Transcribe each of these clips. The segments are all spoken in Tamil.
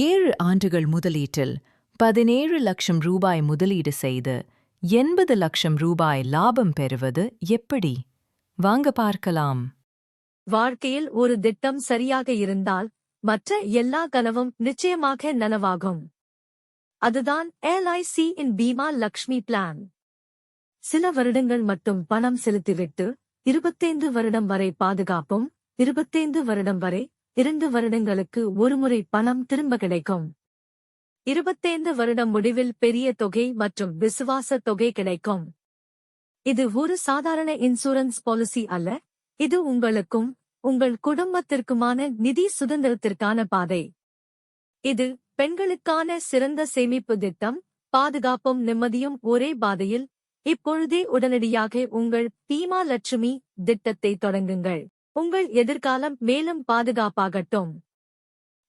ஏழு ஆண்டுகள் முதலீட்டில் பதினேழு லட்சம் ரூபாய் முதலீடு செய்து எண்பது லட்சம் ரூபாய் லாபம் பெறுவது எப்படி? வாங்க பார்க்கலாம். வாழ்க்கையில் ஒரு திட்டம் சரியாக இருந்தால் மற்ற எல்லா கனவும் நிச்சயமாக நனவாகும். அதுதான் எல்ஐசி இன் பீமா லக்ஷ்மி பிளான். சில வருடங்கள் மட்டும் பணம் செலுத்திவிட்டு இருபத்தைந்து வருடம் வரை பாதுகாப்பும் இருபத்தைந்து வருடம் வரை இரண்டு வருடங்களுக்கு ஒருமுறை பணம் திரும்ப கிடைக்கும். இருபத்தைந்து வருடம் முடிவில் பெரிய தொகை மற்றும் விசுவாச தொகை கிடைக்கும். இது ஒரு சாதாரண இன்சூரன்ஸ் பாலிசி அல்ல. இது உங்களுக்கும் உங்கள் குடும்பத்திற்குமான நிதி சுதந்திரத்திற்கான பாதை. இது பெண்களுக்கான சிறந்த சேமிப்பு திட்டம் பாதுகாப்பும் நிம்மதியும் ஒரே பாதையில் இப்பொழுதே உடனடியாக உங்கள் பீமா லட்சுமி திட்டத்தை தொடங்குங்கள். உங்கள் எதிர்காலம் மேலும் பாதுகாப்பாகட்டும்.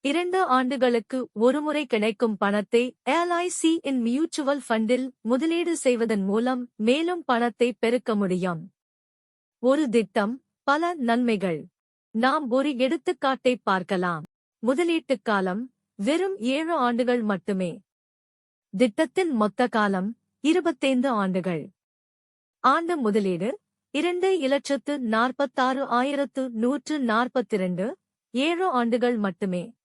இரண்டு ஆண்டுகளுக்கு ஒருமுறை கிடைக்கும் பணத்தை எல்ஐசி இன் மியூச்சுவல் ஃபண்டில் முதலீடு செய்வதன் மூலம் மேலும் பணத்தை பெருக்க முடியும். ஒரு திட்டம் பல நன்மைகள். நாம் ஒரு எடுத்துக்காட்டை பார்க்கலாம். முதலீட்டுக் காலம் வெறும் ஏழு ஆண்டுகள் மட்டுமே. திட்டத்தின் மொத்த காலம் இருபத்தைந்து ஆண்டுகள். ஆண்டு முதலீடு இரண்டு இலட்சத்து நாற்பத்தாறு ஆயிரத்து நூற்று நாற்பத்திரண்டு ஏழு ஆண்டுகள் மட்டுமே.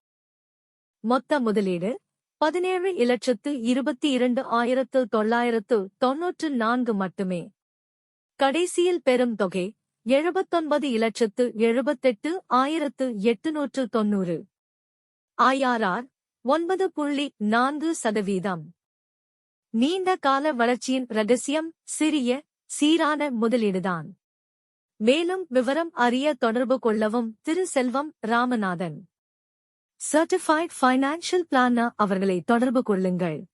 மொத்த முதலீடு பதினேழு இலட்சத்து இருபத்தி இரண்டு ஆயிரத்து தொள்ளாயிரத்து தொன்னூற்று நான்கு மட்டுமே. கடைசியில் பெறும் தொகை எழுபத்தொன்பது இலட்சத்து எழுபத்தெட்டு ஆயிரத்து எட்டுநூற்று தொன்னூறு. ஐஆர்ஆர் ஒன்பது புள்ளி நான்கு சதவீதம். நீண்ட கால வளர்ச்சியின் ரகசியம் சிறிய சீரான முதலீடுதான். மேலும் விவரம் அறிய தொடர்பு கொள்ளவும் Thiru Selvam Ramanathan. Certified financial planner அவர்களை தொடர்பு கொள்ளுங்கள்.